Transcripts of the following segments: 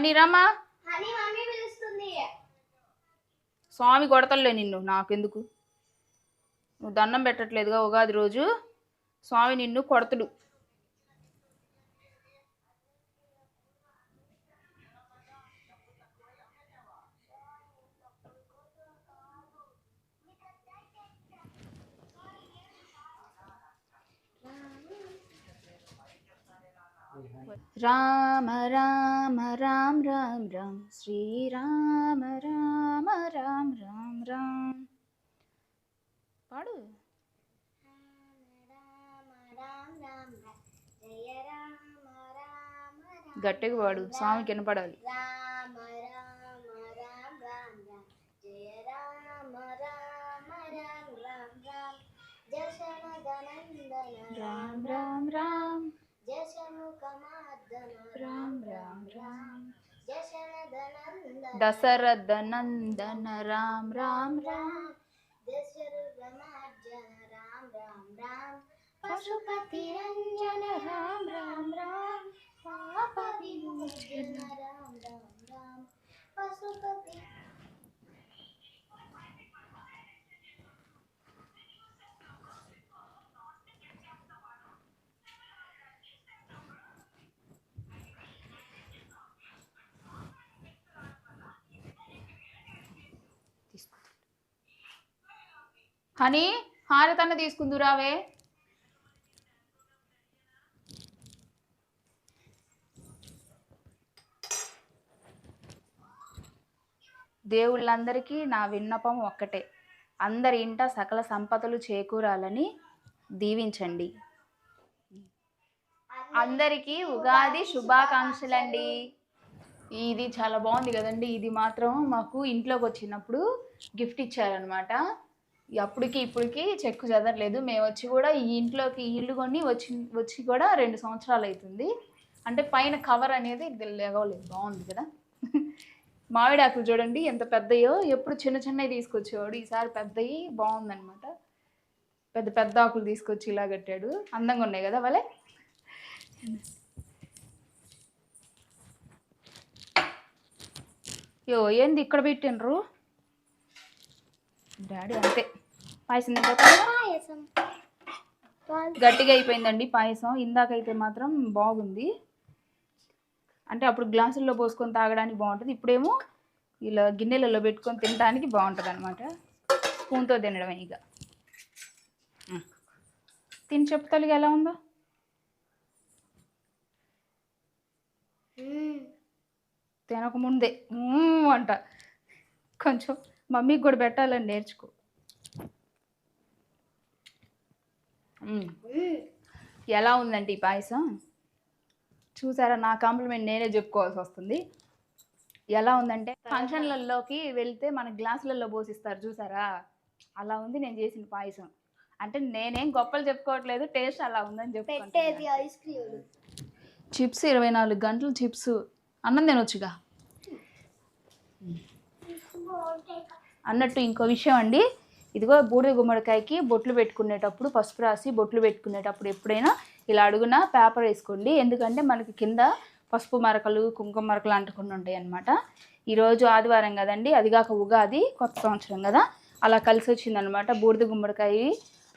అని రామా? స్వామి కొడతలే నిన్ను నాకెందుకు? నువ్వు దండం పెట్టట్లేదుగా ఉగాది రోజు. స్వామి నిన్ను కొడతడు. రామ రామ రామ రామ రామ. శ్రీరామ రామ రామ రామ రామ. పాడు. గట్టిగా పాడు. స్వామికి వినపడాలి రామ రామ రామ రామ జయ రామ రామ రామ రామ రామ జశన ధనందన రామ్ రామ్ రామ్ జశముఖమార్దన రామ్ రామ్ రామ్ జశన ధనందన దశరథ నందన రామ్ రామ్ రామ్ దశరథమార్జన రామ రామ రామ పశుపతి రంజన రామ రామ రామ పాప విమోచన రామ రామ రామ పశుపతి హనీ హారతన్న తీసుకుందురావే దేవుళ్ళందరికీ నా విన్నపం ఒక్కటే. అందరి ఇంట సకల సంపదలు చేకూరాలని దీవించండి. అందరికీ ఉగాది శుభాకాంక్షలండి. ఇది చాలా బాగుంది కదండి. ఇది మాత్రం మాకు ఇంట్లోకి వచ్చినప్పుడు గిఫ్ట్ ఇచ్చారనమాట అప్పటికి ఇప్పటికి చెక్కు చదవట్లేదు మేము వచ్చి కూడా ఈ ఇంట్లోకి ఇల్లు కొని వచ్చి వచ్చి కూడా రెండు సంవత్సరాలు అవుతుంది అంటే పైన కవర్ అనేది లేవలేదు. బాగుంది కదా? మామిడాకులు చూడండి ఎంత పెద్దయో. ఎప్పుడు చిన్న చిన్నవి తీసుకొచ్చేవాడు. ఈసారి పెద్దవి బాగుందనమాట పెద్ద పెద్ద ఆకులు తీసుకొచ్చి ఇలా కట్టాడు. అందంగా ఉన్నాయి కదా వాళ్ళే యో ఏంది ఇక్కడ పెట్టిండ్రు? డాడీ అంతే. పాయసం? పాయసం. గట్టిగా అయిపోయిందండి పాయసం. ఇందాకైతే మాత్రం బాగుంది. అంటే అప్పుడు గ్లాసుల్లో పోసుకొని తాగడానికి బాగుంటుంది. ఇప్పుడేమో ఇలా గిన్నెలలో పెట్టుకొని తినడానికి బాగుంటుంది అనమాట స్పూన్తో తినడమే ఇక. తిని చెప్తాను ఎలా ఉందో. తినకముందే. అంట. కొంచెం మమ్మీకి కూడా పెట్టాలని నేర్చుకో మ్మ్. ఎలా ఉందండి ఈ పాయసం? చూసారా నా కాంప్లిమెంట్ నేనే చెప్పుకోవాల్సి వస్తుంది. ఎలా ఉందంటే ఫంక్షన్లలోకి వెళ్తే మన గ్లాసులలో పోసిస్తారు చూసారా? అలా ఉంది నేను చేసిన పాయసం. అంటే నేనేం గొప్పలు చెప్పుకోవట్లేదు టేస్ట్ అలా ఉందని చెప్పుకుంటున్నాను. ఐస్ క్రీమ్ చిప్స్ ఇరవై నాలుగు గంటలు చిప్స్. అన్నం తినొచ్చుగా? అన్నట్టు ఇంకో విషయం అండి. ఇదిగో బూడిద గుమ్మడికాయకి బొట్లు పెట్టుకునేటప్పుడు పసుపు రాసి బొట్లు పెట్టుకునేటప్పుడు ఎప్పుడైనా ఇలా అడుగున పేపర్ వేసుకోండి. ఎందుకంటే మనకి కింద పసుపు మరకలు కుంకుమ మరకలు అంటుకుండా ఉంటాయి అనమాట ఈరోజు ఆదివారం కదండి అది కాక ఉగాది కొత్త సంవత్సరం కదా. అలా కలిసి వచ్చిందనమాట బూడిద గుమ్మడికాయ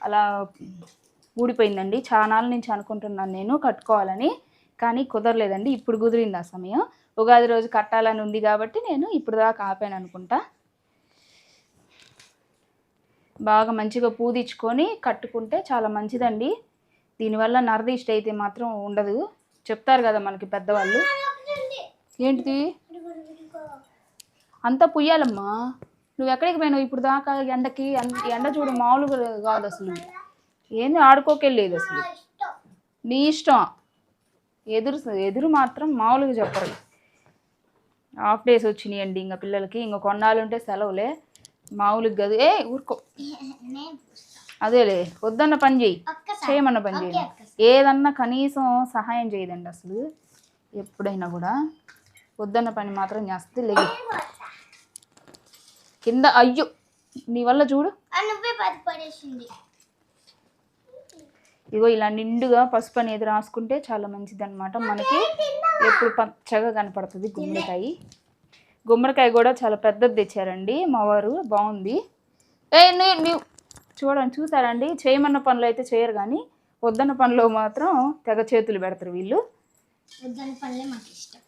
అలా ఊడిపోయిందండి. చాలా నుంచి అనుకుంటున్నాను నేను కట్టుకోవాలని కానీ కుదరలేదండి. ఇప్పుడు కుదిరింది ఆ సమయం. ఉగాది రోజు కట్టాలని ఉంది కాబట్టి నేను ఇప్పుడు దాకా ఆపాను అనుకుంటా. బాగా మంచిగా పూదించుకొని కట్టుకుంటే చాలా మంచిదండి. దీనివల్ల నరదిష్టి అయితే మాత్రం ఉండదు. చెప్తారు కదా మనకి పెద్దవాళ్ళు. ఏంటిది? అంతా పుయ్యాలమ్మా. నువ్వు ఎక్కడికి పోయినావు ఇప్పుడు దాకా? ఎండకి? ఎండ చూడు మామూలుగా కాదు అసలు. ఏంది ఆడుకోకెళ్ళేది అసలు? నీ ఇష్టం. ఎదురు ఎదురు మాత్రం మామూలుగా చెప్పరు. హాఫ్ డేస్ వచ్చినాయండి ఇంకా పిల్లలకి. ఇంకా కొన్నాళ్ళు ఉంటే సెలవులే. మామూలుగా గది ఏ ఊరుకో. అదేలే వద్దన్న పని చేయి. చేయమన్న పని చేయి. ఏదన్నా కనీసం సహాయం చేయదండి అసలు. ఎప్పుడైనా కూడా వద్దన్న పని మాత్రం చేస్తుంది లేదు కింద అయ్యో నీ వల్ల చూడు. ఇగో ఇలా నిండుగా పసుపు అనేది రాసుకుంటే చాలా మంచిది అనమాట మనకి ఎప్పుడు పచ్చగా కనపడుతుంది గుమ్మడికాయ. గుమ్మడికాయ కూడా చాలా పెద్దది తెచ్చారండి. మా వారు బాగుంది. ఏ నీ- నీవు చూడండి చూసారండి? చేయమన్న పనులు అయితే చేయరు కానీ వద్దన్న పనులు మాత్రం తెగ చేతులు పెడతారు వీళ్ళు. పనులే మాకు ఇష్టం.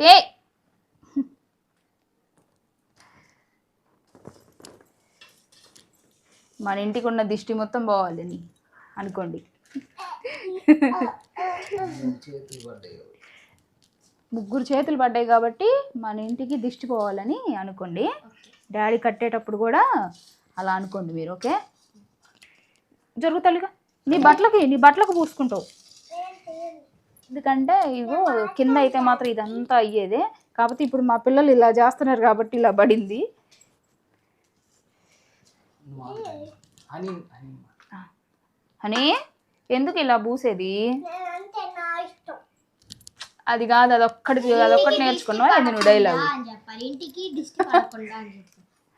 ఏ మన ఇంటికి ఉన్న దిష్టి మొత్తం పోవాలని అనుకోండి. ముగ్గురు చేతులు పడ్డాయి కాబట్టి మన ఇంటికి దిష్టి పోవాలని అనుకోండి. డాడీ కట్టేటప్పుడు కూడా అలా అనుకోండి మీరు ఓకే? జరుగుతాలిగా నీ బట్టలకి నీ బట్టలకు పూసుకుంటావు. ఎందుకంటే ఇగో కింద అయితే మాత్రం ఇదంతా అయ్యేదే. కాకపోతే ఇప్పుడు మా పిల్లలు ఇలా చేస్తున్నారు కాబట్టి ఇలా పడింది. అని ఎందుకు ఇలా పూసేది అది కాదు అదొక్కడికి అదొక్కటి నేర్చుకున్నావు? అది నువ్వు డైలాగ్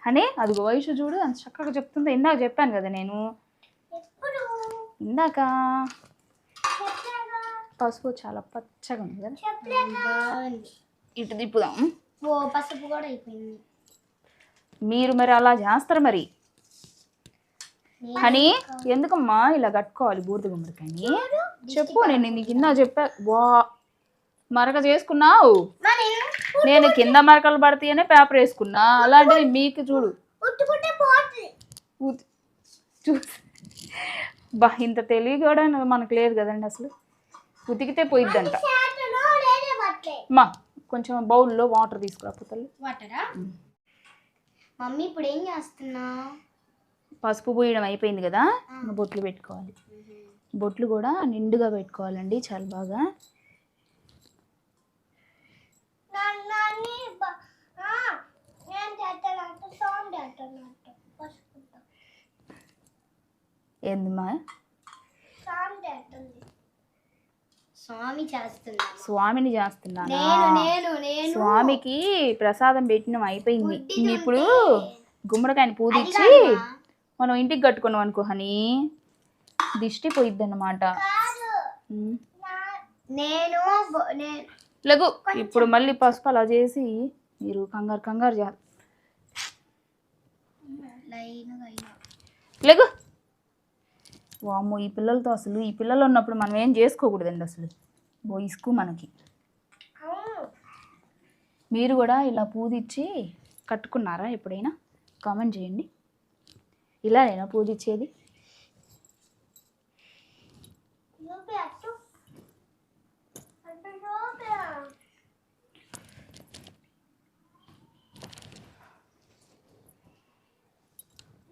అని అది వయసు చూడు అంత చక్కగా చెప్తుందో. ఇందాక చెప్పాను కదా నేను. ఇందాక? పసుపు చాలా పచ్చగా ఉంది కదా. ఇటు తిప్పుదాం. ఓ పసుపు కూడా అయిపోయింది. మీరు మరి అలా చేస్తారు మరి? కానీ ఎందుకమ్మా ఇలా కట్టుకోవాలి బూడిద గుమ్మడికాయని? చెప్పు నేను నీకు కింద చెప్పా. వా. మరక చేసుకున్నావు? నేను కింద మరకలు పడతాయనే పేపర్ వేసుకున్నా. అలాంటిది మీకు చూడు. బా ఇంత తెలివి కూడా మనకు లేదు కదండి అసలు. ఉతికితే పోయిద్దంట. మా కొంచెం బౌల్లో వాటర్ తీసుకురా పుతల్లి వాటరా? మమ్మీ ఇప్పుడు ఏం చేస్తున్నా? పసుపు పూయడం అయిపోయింది కదా బొట్లు పెట్టుకోవాలి. బొట్లు కూడా నిండుగా పెట్టుకోవాలండి చాలా బాగా. ఏందమ్మా? సౌండ్ చేస్తుంది స్వామి చేస్తున్నా స్వామిని చేస్తున్నాను? నేను నేను నేను. స్వామికి ప్రసాదం పెట్టినం అయిపోయింది. ఇప్పుడు గుమ్మడికాయని పూదిచ్చి మనం ఇంటికి కట్టుకున్నాం అనుకో హని. దిష్టి పోయిద్ది అనమాట నేను లఘు ఇప్పుడు మళ్ళీ పసుపు అలా చేసి మీరు కంగారు కంగారు చేయాలి. లఘు వామ్మో ఈ పిల్లలతో అసలు ఈ పిల్లలు ఉన్నప్పుడు మనం ఏం చేసుకోకూడదండి అసలు? ఓ ఇసుకు మనకి. మీరు కూడా ఇలా పూదిచ్చి కట్టుకున్నారా ఎప్పుడైనా? కామెంట్ చేయండి. పూజించేది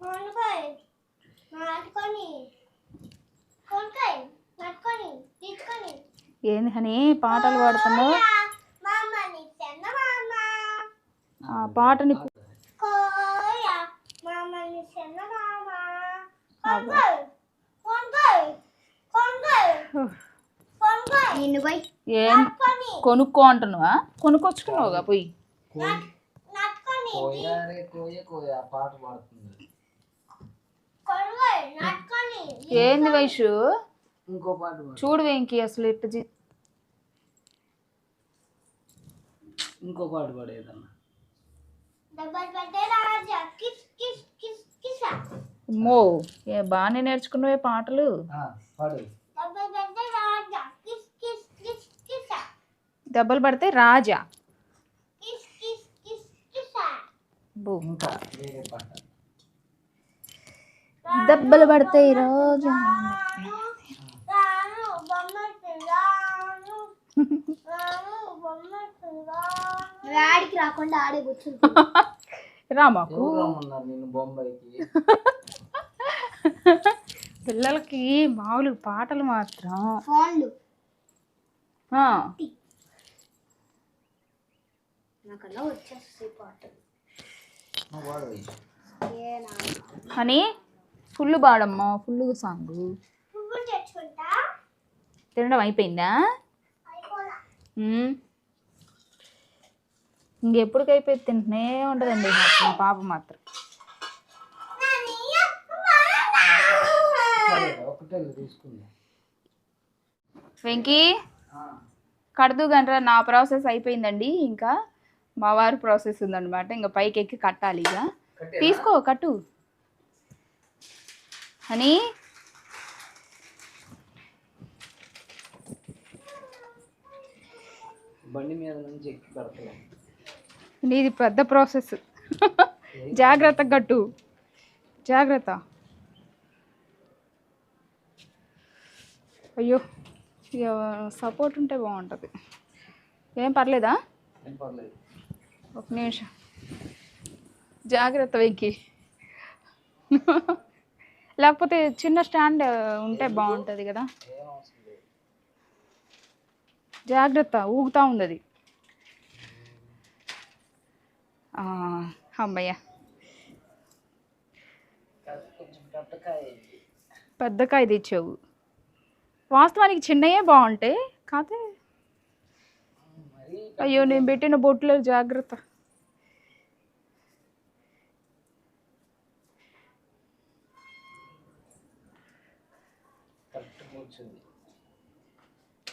కొనుక్కోయ్ నాటుకొని తీసుకొని ఏంది హని? పాటలు పాడుతున్నావు? ఆ పాటని పు- కోయ మామని చెన్న మామ కొనుక్కోయ్ కొనుక్కోయ్ కొనుక్కోయ్ కొనుక్కోయ్ నిన్ను పోయి ఏం? కొనుక్కో అంటున్నావా? కొనుక్కొచ్చుకున్నావుగా పోయి. నాటుకొని కోయారే కోయ కోయ ఆ పాట పాడుతుంది. కొనుక్కోయ్ నాటుకొని ఏంది వయసు ఇంకో పాట పాడు. చూడు వెంకి అసలు ఇట్ట ఇంకో పాట పాడేదన్నా అమ్మో. ఏ బాగానే నేర్చుకున్నావే పాటలు. ఆ, పాడు. డబ్బల్ పట్టే రాజా. కిస్ కిస్ కిస్ కిసా దెబ్బలు పడితే రాజా. ఇంకా దెబ్బలు పడతాయి రోజా రాకుండా ఆడే కూర్చుంటుంది. రా మాకు ఎవరు రమ్మన్నారు నేను బొంబాయికి? పిల్లలకి మామూలు పాటలు మాత్రం ఫోన్లు. వచ్చేస్తాయి పాటలు. అని ఫుల్ పాడమ్మా ఫుల్ సాంగ్. తినడం అయిపోయిందా. ఇంకెప్పటికైపోయి తింటూనే ఉంటుందండి మా పాప మాత్రం. వెంకీ? కడదు గనరా నా ప్రాసెస్ అయిపోయిందండి ఇంకా మా వారి ప్రాసెస్ ఉందన్నమాట ఇంకా పైకి ఎక్కి కట్టాలి ఇక. తీసుకో కట్టు. అని బండి మీద నుంచి నీది పెద్ద ప్రాసెస్. జాగ్రత్త కట్టు. జాగ్రత్త. అయ్యో సపోర్ట్ ఉంటే బాగుంటుంది. ఏం పర్లేదా? ఒక నిమిషం. జాగ్రత్త వెంకి. లేకపోతే చిన్న స్టాండ్ ఉంటే బాగుంటుంది కదా. జాగ్రత్త ఊగుతూ ఉంది అది అమ్మయ్య. పెద్దకాయ తెచ్చావు. వాస్తవానికి చిన్నయే బాగుంటాయి కాకపోతే మరి అయ్యో నేను పెట్టిన బొట్లు జాగ్రత్త.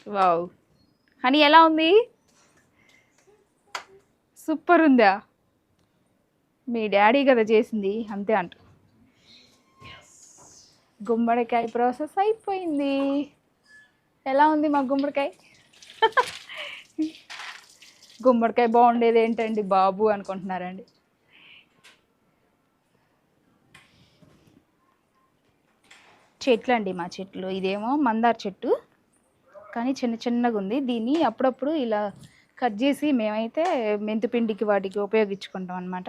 వావ్. హనీ ఎలా ఉంది? సూపర్ ఉందా? మీ డాడీ కదా చేసింది అంతే అంట. గుమ్మడికాయ ప్రాసెస్ అయిపోయింది. ఎలా ఉంది మా గుమ్మడికాయ? గుమ్మడికాయ బాగుండేది ఏంటండి బాబు అనుకుంటున్నారండి. చెట్లు అండి మా చెట్లు. ఇదేమో మందార చెట్టు. కానీ చిన్న చిన్నగా ఉంది. దీన్ని అప్పుడప్పుడు ఇలా కట్ చేసి మేమైతే మెంతిపిండికి వాటికి ఉపయోగించుకుంటాం అనమాట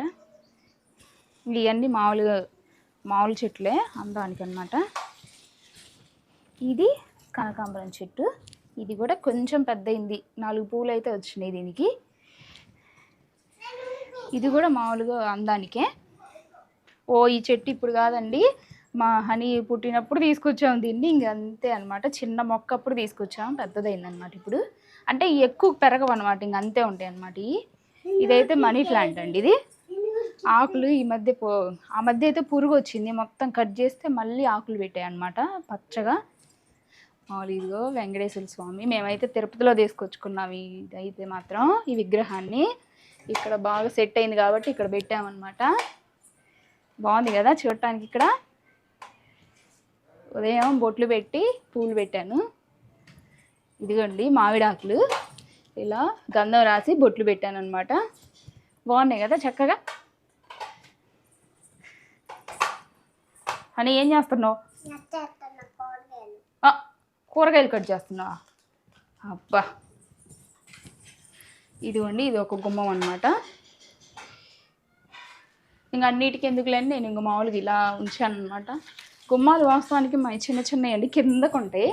ఇవన్నీ మామూలుగా మామూలు చెట్లే అందానికి అనమాట ఇది కనకాంబరం చెట్టు. ఇది కూడా కొంచెం పెద్దయింది. నాలుగు పూలు అయితే వచ్చినాయి దీనికి. ఇది కూడా మామూలుగా అందానికే. ఓ ఈ చెట్టు ఇప్పుడు కాదండి. మా హనీ పుట్టినప్పుడు తీసుకొచ్చాము దీన్ని. ఇంక అంతే అనమాట చిన్న మొక్క అప్పుడు తీసుకొచ్చాము. పెద్దదైంది అనమాట ఇప్పుడు. అంటే ఎక్కువ పెరగవు అనమాట ఇంక అంతే ఉంటాయి అనమాట ఇవి. ఇదైతే మనీ ప్లాంట్ అండి ఇది. ఆకులు ఈ మధ్య పో ఆ మధ్య అయితే పురుగు వచ్చింది. మొత్తం కట్ చేస్తే మళ్ళీ ఆకులు పెట్టాయి అనమాట పచ్చగా. మామూలు ఇదిగో వెంకటేశ్వర స్వామి. మేమైతే తిరుపతిలో తీసుకొచ్చుకున్నాం ఇదైతే మాత్రం ఈ విగ్రహాన్ని. ఇక్కడ బాగా సెట్ అయింది కాబట్టి ఇక్కడ పెట్టామన్నమాట. బాగుంది కదా చూడటానికి ఇక్కడ? ఉదయం బొట్లు పెట్టి పూలు పెట్టాను. ఇదిగోండి మామిడాకులు ఇలా గంధం రాసి బొట్లు పెట్టాను అనమాట బాగున్నాయి కదా చక్కగా? అని ఏం చేస్తున్నావు? కూరగాయలు కట్ చేస్తున్నావా అబ్బా. ఇదిగోండి ఇది ఒక గుమ్మం అనమాట ఇంకా అన్నిటికీ ఎందుకులేండి నేను ఇంక మామూలుగా ఇలా ఉంచాను అనమాట గుమ్మాలు వాస్తవానికి మా చిన్న చిన్నవి అండి కిందకు ఉంటాయి.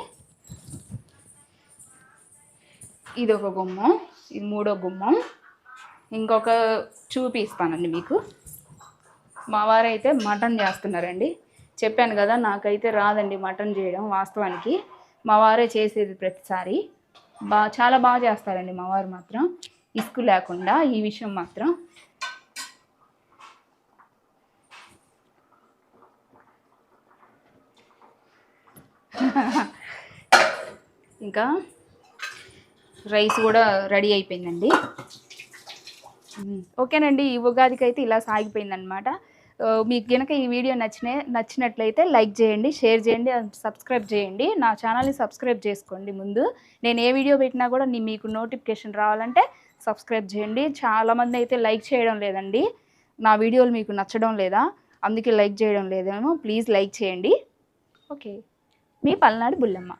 ఇది ఒక గుమ్మం ఇది మూడో గుమ్మం. ఇంకొక చూపిస్తానండి మీకు. మా వారైతే మటన్ చేస్తున్నారండి. చెప్పాను కదా నాకైతే రాదండి మటన్ చేయడం వాస్తవానికి. మా వారే చేసేది ప్రతిసారి. బా చాలా బాగా చేస్తారండి మా వారు మాత్రం. ఇసుకు లేకుండా ఈ విషయం మాత్రం. ఇంకా రైస్ కూడా రెడీ అయిపోయిందండి. ఓకేనండి ఈ ఉగాదికి అయితే ఇలా సాగిపోయిందనమాట మీకు కనుక ఈ వీడియో నచ్చిన నచ్చినట్లయితే లైక్ చేయండి షేర్ చేయండి సబ్స్క్రైబ్ చేయండి. నా ఛానల్ని సబ్స్క్రైబ్ చేసుకోండి ముందు. నేను ఏ వీడియో పెట్టినా కూడా మీకు నోటిఫికేషన్ రావాలంటే సబ్స్క్రైబ్ చేయండి. చాలామంది అయితే లైక్ చేయడం లేదండి. నా వీడియోలు మీకు నచ్చడం లేదా? అందుకే లైక్ చేయడం లేదేమో. ప్లీజ్ లైక్ చేయండి. ఓకే. మీ పల్నాడు బుల్లమ్మ.